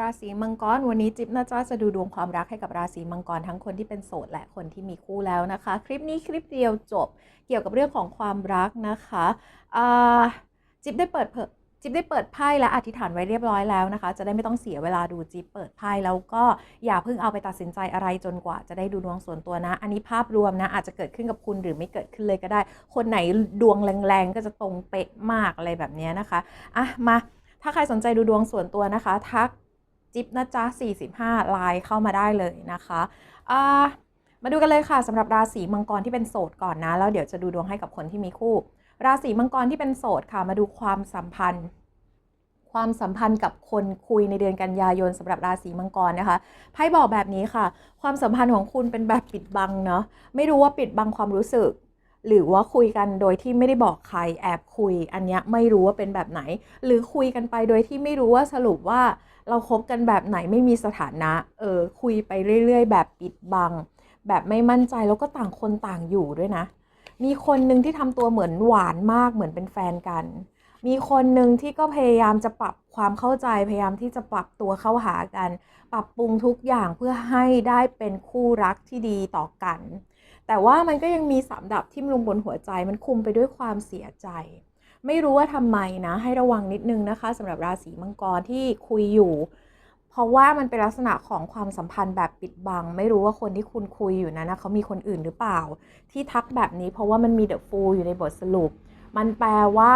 ราศีมังกรวันนี้จิ๊บนะจ๊ะจะดูดวงความรักให้กับราศีมังกรทั้งคนที่เป็นโสดและคนที่มีคู่แล้วนะคะ คลิปนี้คลิปเดียวจบเกี่ยวกับเรื่องของความรักนะคะจิ๊บได้เปิดเผยจิ๊บได้เปิดไพ่และอธิษฐานไว้เรียบร้อยแล้วนะคะ จะได้ไม่ต้องเสียเวลาดูจิ๊บเปิดไพ่แล้วก็อย่าเพิ่งเอาไปตัดสินใจอะไรจนกว่าจะได้ดูดวงส่วนตัวนะ อันนี้ภาพรวมนะอาจจะเกิดขึ้นกับคุณหรือไม่เกิดขึ้นเลยก็ได้ คนไหนดวงแรงๆก็จะตรงเป๊ะมากอะไรแบบนี้นะคะอะมาถ้าใครสนใจดูดวงส่วนตัวนะคะ ทัก จิ๊บนะจ๊ะ 45ไลน์เข้ามาได้เลยนะคะามาดูกันเลยค่ะสำหรับราศีมังกรที่เป็นโสดก่อนนะ แล้วเดี๋ยวจะดูดวงให้กับคนที่มีคู่ ราศีมังกรที่เป็นโสดค่ะ มาดูความสัมพันธ์ ความสัมพันธ์กับคนคุยในเดือนกันยายนสำหรับราศีมังกรนะคะไพ่บอกแบบนี้ค่ะ ความสัมพันธ์ของคุณเป็นแบบปิดบังเนาะไม่รู้ว่าปิดบังความรู้สึก หรือว่าคุยกันโดยที่ไม่ได้บอกใครแอบคุย อันเนี้ยไม่รู้ว่าเป็นแบบไหน หรือคุยกันไปโดยที่ไม่รู้ว่าสรุปว่าเราคบกันแบบไหนไม่มีสถานะ เออคุยไปเรื่อย ๆ แบบปิดบัง แบบไม่มั่นใจแล้วก็ต่างคนต่างอยู่ด้วยนะ มีคนหนึ่งที่ทำตัวเหมือนหวานมากเหมือนเป็นแฟนกัน มีคนหนึ่งที่ก็พยายามจะปรับความเข้าใจพยายามที่จะปรับตัวเข้าหากัน ปรับปรุงทุกอย่างเพื่อให้ได้เป็นคู่รักที่ดีต่อกัน แต่ว่ามันก็ยังมีสามดับที่มลงบนหัวใจ มันคุมไปด้วยความเสียใจ ไม่รู้ว่าทำไมนะ ให้ระวังนิดนึงนะคะสำหรับราศีมังกรที่คุยอยู่ เพราะว่ามันเป็นลักษณะของความสัมพันธ์แบบปิดบัง ไม่รู้ว่าคนที่คุณคุยอยู่นั้นนะเขามีคนอื่นหรือเปล่า ที่ทักแบบนี้เพราะว่ามันมีเดอะฟูลอยู่ในบทสรุปมันแปลว่า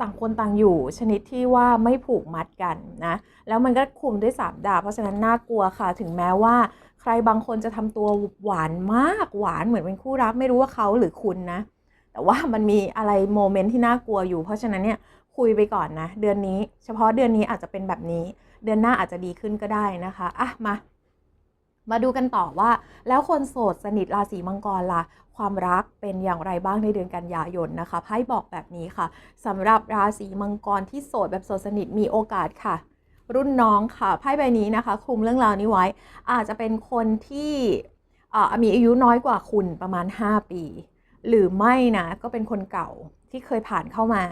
ต่างคนต่างอยู่ชนิดที่ว่าไม่ผูกมัดกันนะ แล้วมันก็คุมด้วยสามดาบเพราะฉะนั้นน่ากลัวค่ะ ถึงแม้ว่า ใครบางคนจะทำตัวหวานมากหวานเหมือนเป็นคู่รักไม่รู้ว่าเขาหรือคุณนะ แต่ว่ามันมีอะไรโมเมนต์ที่น่ากลัวอยู่ เพราะฉะนั้นเนี่ยคุยไปก่อนนะ เดือนนี้ เฉพาะเดือนนี้อาจจะเป็นแบบนี้ เดือนหน้าอาจจะดีขึ้นก็ได้นะคะอะมา มาดูกันต่อว่า แล้วคนโสดสนิทราศีมังกรล่ะความรักเป็นอย่างไรบ้างในเดือนกันยายนนะคะไพ่บอกแบบนี้ค่ะสำหรับราศีมังกรที่โสดแบบโสดสนิทมีโอกาสค่ะ รุ่นน้องค่ะไพ่ใบนี้นะคะคลุมเรื่องราวนี้ไว้ อาจจะเป็นคนที่มีอายุน้อยกว่าคุณประมาณ 5 ปี หรือไม่นะก็เป็นคนเก่าที่เคยผ่านเข้ามา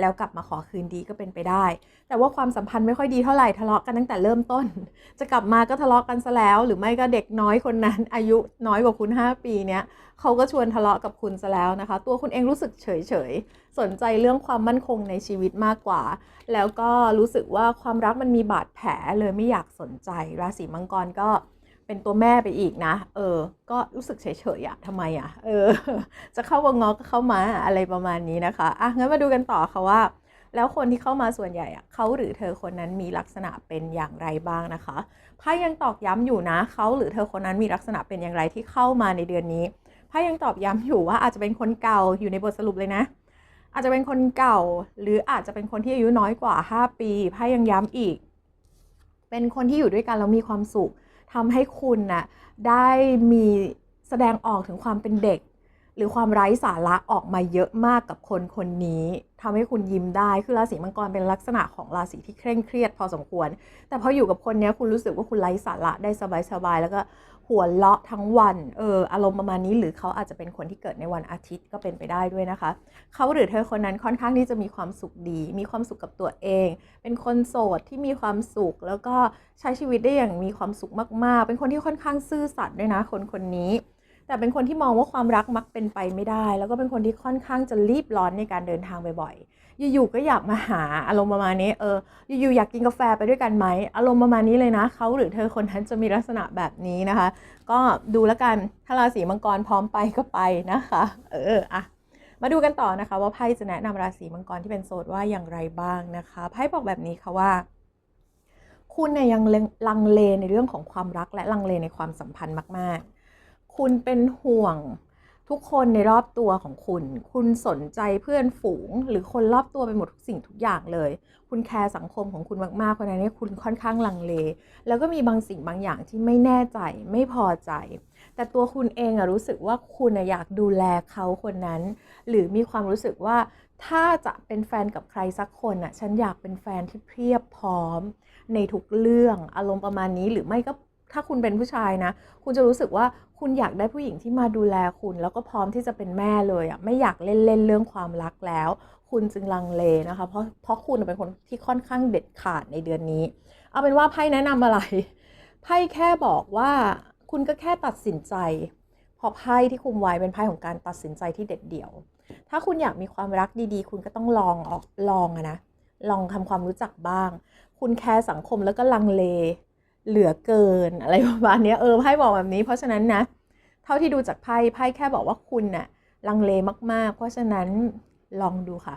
แล้วกลับมาขอคืนดีก็เป็นไปได้ แต่ว่าความสัมพันธ์ไม่ค่อยดีเท่าไหร่ทะเลาะกันตั้งแต่เริ่มต้น จะกลับมาก็ทะเลาะกันซะแล้ว หรือไม่ก็เด็กน้อยคนนั้น อายุน้อยกว่าคุณ 5 ปีเนี้ยเขาก็ชวนทะเลาะกับคุณซะแล้วนะคะ ตัวคุณเองรู้สึกเฉยเฉยสนใจเรื่องความมั่นคงในชีวิตมากกว่า แล้วก็รู้สึกว่าความรักมันมีบาดแผลเลยไม่อยากสนใจราศีมังกรก็ เป็นตัวแม่ไปอีกนะ เออ ก็รู้สึกเฉยๆอะทำไมอะเออ จะเข้าวงงอก็เข้ามาอะไรประมาณนี้นะคะ อะ งั้นมาดูกันต่อค่ะว่า แล้วคนที่เข้ามาส่วนใหญ่อะเขาหรือเธอคนนั้นมีลักษณะเป็นอย่างไรบ้างนะคะไพ่ยังตอกย้ำอยู่นะ เขาหรือเธอคนนั้นมีลักษณะเป็นอย่างไรที่เข้ามาในเดือนนี้ไพ่ยังตอบย้ำอยู่ว่าอาจจะเป็นคนเก่าอยู่ในบทสรุปเลยนะอาจจะเป็นคนเก่าหรืออาจจะเป็นคนที่อายุน้อยกว่า 5 ปีไพ่ยังย้ำอีก เป็นคนที่อยู่ด้วยกันแล้วมีความสุข ทำให้คุณน่ะได้มีแสดงออกถึงความเป็นเด็ก รือความไร้สาระออกมาเยอะมากกับคนคนนี้ทำให้คุณยิ้มได้คือราศีมังกรเป็นลักษณะของราศีที่เคร่งเครียดพอสมควร แต่พออยู่กับคนนี้คุณรู้สึกว่าคุณไร้สาระได้สบายๆแล้วก็หัวเราะทั้งวันเอออารมณ์ประมาณนี้หรือเขาอาจจะเป็นคนที่เกิดในวันอาทิตย์ก็เป็นไปได้ด้วยนะคะ เขาหรือเธอคนนั้นค่อนข้างที่จะมีความสุขดี มีความสุขกับตัวเอง เป็นคนโสดที่มีความสุข แล้วก็ใช้ชีวิตได้อย่างมีความสุขมากๆ เป็นคนที่ค่อนข้างซื่อสัตย์ด้วยนะคนคนนี้ แต่เป็นคนที่มองว่าความรักมักเป็นไปไม่ได้ แล้วก็เป็นคนที่ค่อนข้างจะรีบร้อนในการเดินทางบ่อยๆอยู่ๆก็อยากมาหาอารมณ์ประมาณนี้เอออยู่ๆอยากกินกาแฟไปด้วยกันไหมอารมณ์ประมาณนี้เลยนะเขาหรือเธอคนนั้นจะมีลักษณะแบบนี้นะคะ ก็ดูแล้วกันถ้าราศีมังกรพร้อมไปก็ไปนะคะ เอออะมาดูกันต่อนะคะ ว่าไพ่จะแนะนำราศีมังกรที่เป็นโสดว่าอย่างไรบ้างนะคะไพ่บอกแบบนี้ค่ะว่า คุณเนี่ยยังลังเลในเรื่องของความรักและลังเลในความสัมพันธ์มาก ๆ คุณเป็นห่วงทุกคนในรอบตัวของคุณ คุณสนใจเพื่อนฝูง หรือคนรอบตัวไปหมดทุกสิ่งทุกอย่างเลย คุณแคร์สังคมของคุณมากๆเพราะฉะนั้นเนี่ยคุณค่อนข้างลังเล แล้วก็มีบางสิ่งบางอย่างที่ไม่แน่ใจไม่พอใจ แต่ตัวคุณเองอะรู้สึกว่าคุณอะอยากดูแลเขาคนนั้น หรือมีความรู้สึกว่าถ้าจะเป็นแฟนกับใครสักคนอะฉันอยากเป็นแฟนที่เพียบพร้อม ในทุกเรื่องอารมณ์ประมาณนี้หรือไม่ก็ ถ้าคุณเป็นผู้ชายนะ คุณจะรู้สึกว่าคุณอยากได้ผู้หญิงที่มาดูแลคุณ แล้วก็พร้อมที่จะเป็นแม่เลยอะ่ะไม่อยากเล่นเล่นเรื่องความรักแล้ว คุณจึงลังเลนะคะ เพราะเพราะคุณเป็นคนที่ค่อนข้างเด็ดขาดในเดือนนี้ เอาเป็นว่าไพ่แนะนำอะไรไพ่แค่บอกว่าคุณก็แค่ตัดสินใจพราะไพ่ที่คุมไว้เป็นไพ่ของการตัดสินใจที่เด็ดเดี่ยว ถ้าคุณอยากมีความรักดีๆ คุณก็ต้องลองออกลองอะนะ ลองทำความรู้จักบ้าง คุณแคร์สังคมแล้วก็ลังเล เหลือเกินอะไรประมาณนี้เออไพ่บอกแบบนี้ เพราะฉะนั้นนะ เท่าที่ดูจากไพ่ไพ่แค่บอกว่าคุณน่ะลังเลมาก ๆ เพราะฉะนั้นลองดูค่ะ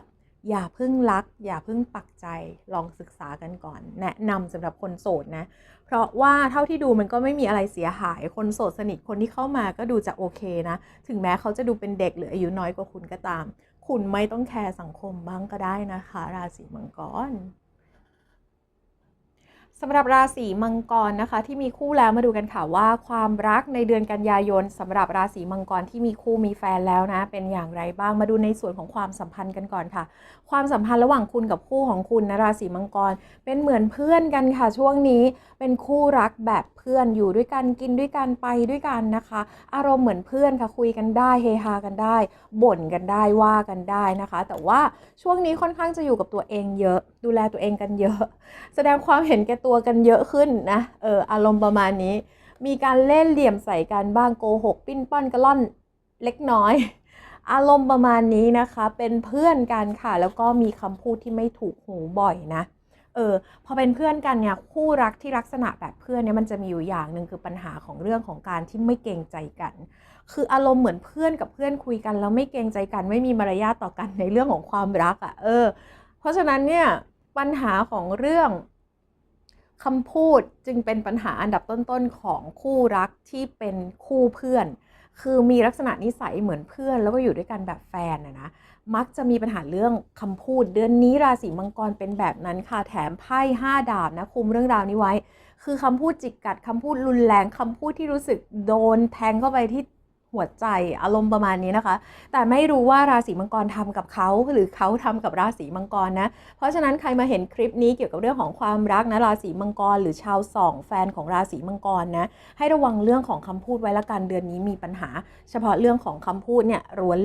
อย่าเพิ่งรัก อย่าเพิ่งปักใจลองศึกษากันก่อน แนะนำสำหรับคนโสดนะ เพราะว่าเท่าที่ดูมันก็ไม่มีอะไรเสียหาย คนโสดสนิทคนที่เข้ามาก็ดูจะโอเคนะ ถึงแม้เขาจะดูเป็นเด็กหรืออายุน้อยกว่าคุณก็ตาม คุณไม่ต้องแคร์สังคมบ้างก็ได้นะคะ ราศีมังกร สำหรับราศีมังกรนะคะ ที่มีคู่แล้วมาดูกันค่ะว่าความรักในเดือนกันยายนสำหรับราศีมังกรที่มีคู่มีแฟนแล้วนะ เป็นอย่างไรบ้างมาดูในส่วนของความสัมพันธ์กันก่อนค่ะ ความสัมพันธ์ระหว่างคุณกับคู่ของคุณนะราศีมังกร เป็นเหมือนเพื่อนกันค่ะ ช่วงนี้เป็นคู่รักแบบเพื่อนอยู่ด้วยกันกินด้วยกันไปด้วยกันนะคะ อารมณ์เหมือนเพื่อนค่ะคุยกันได้เฮฮากันได้ บ่นกันได้ว่ากันได้นะคะ แต่ว่าช่วงนี้ค่อนข้างจะอยู่กับตัวเองเยอะ ดูแลตัวเองกันเยอะ แสดงความเห็นแก่ตัวกันเยอะขึ้นนะ เอออารมณ์ประมาณนี้ มีการเล่นเหลี่ยมใส่กันบ้างโกหก ปิ้นป้อนกระล่อนเล็กน้อย อารมณ์ประมาณนี้นะคะ เป็นเพื่อนกันค่ะ แล้วก็มีคำพูดที่ไม่ถูกหูบ่อยนะ เออ พอเป็นเพื่อนกันเนี่ยคู่รักที่ลักษณะแบบเพื่อนเนี่ยมันจะมีอยู่อย่างหนึ่งคือปัญหาของเรื่องของการที่ไม่เกรงใจกัน คืออารมณ์เหมือนเพื่อนกับเพื่อนคุยกันแล้วไม่เกรงใจกัน ไม่มีมารยาทต่อกันในเรื่องของความรักอะ่ะ เออ เพราะฉะนั้นเนี่ยปัญหาของเรื่อง คำพูดจึงเป็นปัญหาอันดับต้นๆของคู่รักที่เป็นคู่เพื่อน คือมีลักษณะนิสัยเหมือนเพื่อน แล้วก็อยู่ด้วยกันแบบแฟนนะนะ มักจะมีปัญหาเรื่องคำพูด เดือนนี้ราศีมังกรเป็นแบบนั้นค่ะ แถมไพ่ห้าดาบนะคุมเรื่องราวนี้ไว้ คือคำพูดจิกกัดคำพูดรุนแรงคำพูดที่รู้สึกโดนแทงเข้าไปที่ หัวใจอารมณ์ประมาณนี้นะคะ แต่ไม่รู้ว่าราศีมังกรทำกับเขาหรือเขาทำกับราศีมังกรนะ เพราะฉะนั้นใครมาเห็นคลิปนี้เกี่ยวกับเรื่องของความรักนะราศีมังกร หรือชาวสองแฟนของราศีมังกรนะให้ระวังเรื่องของคำพูดไว้ละกันเดือนนี้มีปัญหา เฉพาะเรื่องของคำพูดเนี่ย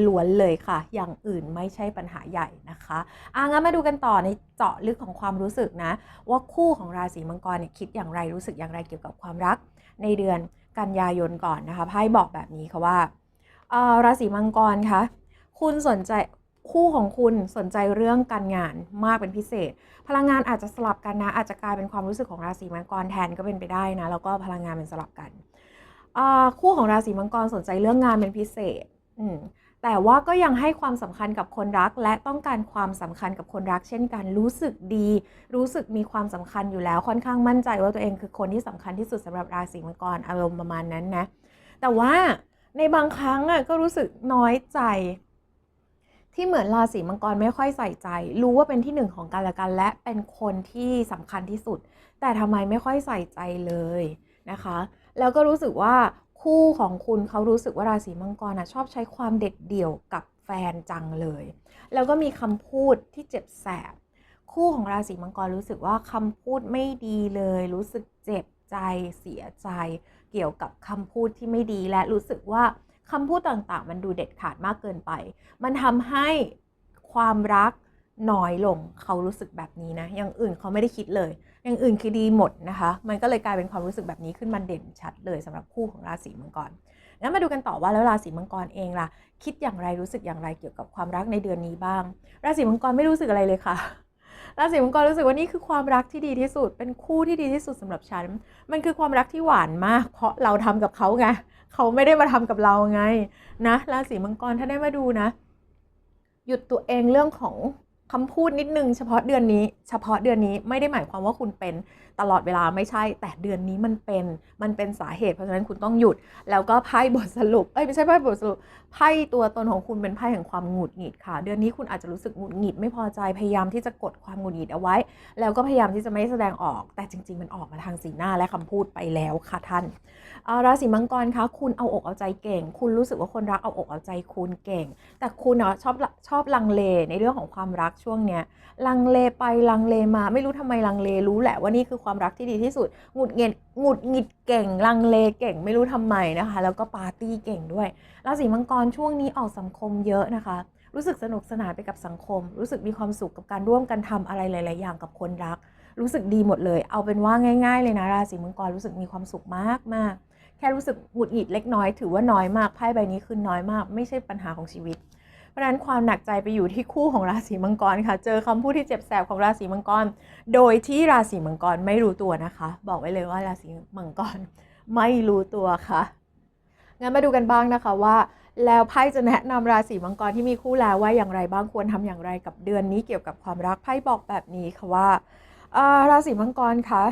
ล้วนๆเลยค่ะ อย่างอื่นไม่ใช่ปัญหาใหญ่นะคะอะงั้นมาดูกันต่อในเจาะลึกของความรู้สึกนะ ว่าคู่ของราศีมังกรเนี่ยคิดอย่างไรรู้สึกอย่างไรเกี่ยวกับความรักในเดือน กันยายนก่อนนะคะไพ่บอกแบบนี้ค่ะว่าอ่อราศีมังกรคะคุณสนใจคู่ของคุณสนใจเรื่องการงานมากเป็นพิเศษ พลังงานอาจจะสลับกันนะ อาจจะกลายเป็นความรู้สึกของราศีมังกรแทนก็เป็นไปได้นะ แล้วก็พลังงานเป็นสลับกันอ่าคู่ของราศีมังกรสนใจเรื่องงานเป็นพิเศษอื แต่ว่าก็ยังให้ความสำคัญกับคนรัก และต้องการความสำคัญกับคนรัก เช่นกันรู้สึกดี รู้สึกมีความสำคัญอยู่แล้วค่อนข้างมั่นใจว่าตัวเองคือคนที่สำคัญที่สุดสำหรับราศีมังกรอารมณ์ประมาณนั้นนะ แต่ว่าในบางครั้งอะก็รู้สึกน้อยใจ ที่เหมือนราศีมังกรไม่ค่อยใส่ใจ รู้ว่าเป็นที่หนึ่งของกันและกัน และเป็นคนที่สำคัญที่สุด แต่ทำไมไม่ค่อยใส่ใจเลยนะคะ แล้วก็รู้สึกว่า คู่ของคุณเขารู้สึกว่าราศีมังกรนะชอบใช้ความเด็ดเดี่ยวกับแฟนจังเลย แล้วก็มีคำพูดที่เจ็บแสบ คู่ของราศีมังกรรู้สึกว่าคำพูดไม่ดีเลย รู้สึกเจ็บใจเสียใจ เกี่ยวกับคำพูดที่ไม่ดีและรู้สึกว่าคำพูดต่างๆ มันดูเด็ดขาดมากเกินไป มันทำให้ความรัก น้อยลงเขารู้สึกแบบนี้นะ อย่างอื่นเขาไม่ได้คิดเลย อย่างอื่นคือดีหมดนะคะ มันก็เลยกลายเป็นความรู้สึกแบบนี้ขึ้นมาเด่นชัดเลยสำหรับคู่ของราศีมังกรงั้นมาดูกันต่อว่าแล้วราศีมังกรเองล่ะ คิดอย่างไรรู้สึกอย่างไรเกี่ยวกับความรักในเดือนนี้บ้าง ราศีมังกรไม่รู้สึกอะไรเลยค่ะราศีมังกรรู้สึกว่านี่คือความรักที่ดีที่สุด เป็นคู่ที่ดีที่สุดสำหรับฉัน มันคือความรักที่หวานมาก เพราะเราทำกับเขาไงเขาไม่ได้มาทำกับเราไงนะราศีมังกรถ้าได้มาดูนะ หยุดตัวเองเรื่องของ คำพูดนิดนึงเฉพาะเดือนนี้ เฉพาะเดือนนี้ไม่ได้หมายความว่าคุณเป็น ตลอดเวลาไม่ใช่ แต่เดือนนี้มันเป็นมันเป็นสาเหตุ เพราะฉะนั้นคุณต้องหยุด แล้วก็ไพ่บทสรุปเอ้ยไม่ใช่ไพ่บทสรุปไพ่ตัวตนของคุณเป็นไพ่แห่งความหงุดหงิดค่ะ เดือนนี้คุณอาจจะรู้สึกหงุดหงิดไม่พอใจพยายามที่จะกดความหงุดหงิดเอาไว้ แล้วก็พยายามที่จะไม่แสดงออก แต่จริง ๆ มันออกมาทางสีหน้าและคำพูดไปแล้วค่ะท่านาราศีมังกรคะคุณเอาอกเอาใจเก่ง คุณรู้สึกว่าคนรักเอาอกเอาใจคุณเก่ง แต่คุณเนาะชอบชอบลังเลในเรื่องของความรักช่วงเนี้ยลังเลไปลังเลมาไม่รู้ทำไมลังเลรู้แหละว่านี่คือความรักที่ดีที่สุดหงุดหงิดหงุดหงิดเก่งลังเลเก่งไม่รู้ทำไมนะคะ แล้วก็ปาร์ตี้เก่งด้วยราศีมังกรช่วงนี้ออกสังคมเยอะนะคะ รู้สึกสนุกสนานไปกับสังคม รู้สึกมีความสุขกับการร่วมกันทำอะไรหลาย ๆ อย่างกับคนรัก รู้สึกดีหมดเลย เอาเป็นว่าง่าย ๆ เลยนะราศีมังกรรู้สึกมีความสุขมากมากๆแค่รู้สึกหงุดหงิดเล็กน้อยถือว่าน้อยมากไพ่ใบนี้คือน้อยมาก ไม่ใช่ปัญหาของชีวิต ราะฉะนั้นความหนักใจไปอยู่ที่คู่ของราศีมังกรค่ะ เจอคำพูดที่เจ็บแสบของราศีมังกร โดยที่ราศีมังกรไม่รู้ตัวนะคะ บอกไว้เลยว่าราศีมังกรไม่รู้ตัวค่ะ งั้นมาดูกันบ้างนะคะว่า แล้วไพ่จะแนะนำราศีมังกรที่มีคู่แล้วว่าอย่างไรบ้างควรทำอย่างไรกับเดือนนี้เกี่ยวกับความรักไพ่บอกแบบนี้ค่ะว่าราศีมังกรคะ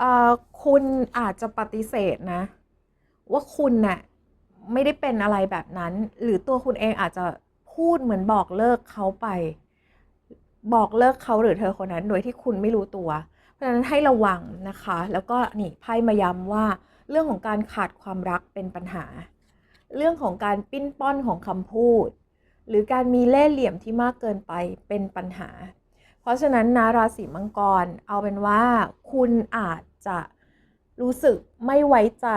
อ่าคุณอาจจะปฏิเสธนะ ว่าคุณน่ะไม่ได้เป็นอะไรแบบนั้น หรือตัวคุณเองอาจจะ พูดเหมือนบอกเลิกเขาไป บอกเลิกเขาหรือเธอคนนั้น โดยที่คุณไม่รู้ตัว เพราะฉะนั้นให้ระวังนะคะ แล้วก็นี่ไพ่มาย้ำว่า เรื่องของการขาดความรักเป็นปัญหา เรื่องของการปิ้นป้อนของคำพูด หรือการมีเล่ห์เหลี่ยมที่มากเกินไปเป็นปัญหา เพราะฉะนั้นนะราศีมังกรเอาเป็นว่า คุณอาจจะรู้สึกไม่ไว้ใจ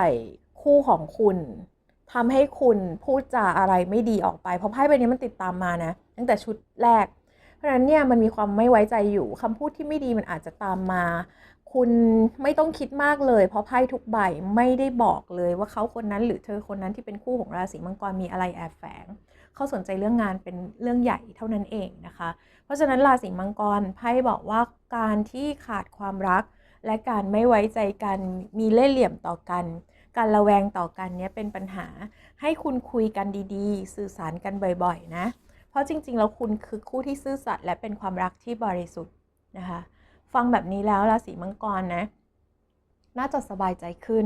คู่ของคุณ ทำให้คุณพูดจาอะไรไม่ดีออกไป เพราะไพ่ใบนี้มันติดตามมานะ ตั้งแต่ชุดแรก เพราะฉะนั้นเนี่ยมันมีความไม่ไว้ใจอยู่คำพูดที่ไม่ดีมันอาจจะตามมา คุณไม่ต้องคิดมากเลย เพราะไพ่ทุกใบไม่ได้บอกเลยว่าเขาคนนั้นหรือเธอคนนั้นที่เป็นคู่ของราศีมังกรมีอะไรแอบแฝงเขาสนใจเรื่องงานเป็นเรื่องใหญ่เท่านั้นเองนะคะ เพราะฉะนั้นราศีมังกรไพ่บอกว่าการที่ขาดความรัก และการไม่ไว้ใจกันมีเล่ห์เหลี่ยมต่อกัน การระแวงต่อกันเนี้ยเป็นปัญหา ให้คุณคุยกันดีๆ สื่อสารกันบ่อยๆนะ เพราะจริงๆ แล้วคุณคือคู่ที่ซื่อสัตย์และเป็นความรักที่บริสุทธิ์นะคะ ฟังแบบนี้แล้วราศีมังกรนะ น่าจะสบายใจขึ้น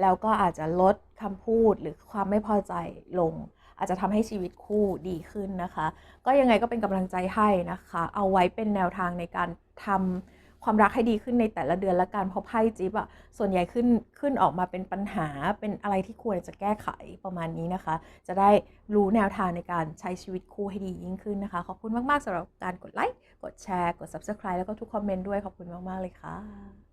แล้วก็อาจจะลดคำพูดหรือความไม่พอใจลงอาจจะทำให้ชีวิตคู่ดีขึ้นนะคะ ก็ยังไงก็เป็นกำลังใจให้นะคะ เอาไว้เป็นแนวทางในการทำ ความรักให้ดีขึ้นในแต่ละเดือนละกันเพราะไพ่จิ๊บอะส่วนใหญ่ขึ้นขึ้นออกมาเป็นปัญหาเป็นอะไรที่ควรจะแก้ไขประมาณนี้นะคะ จะได้รู้แนวทางในการใช้ชีวิตคู่ให้ดียิ่งขึ้นนะคะ ขอบคุณมาก ๆสำหรับการกดไลค์กดแชร์ กด subscribe แล้วก็ทุกคอมเมนต์ด้วยขอบคุณมาก ๆ เลยค่ะ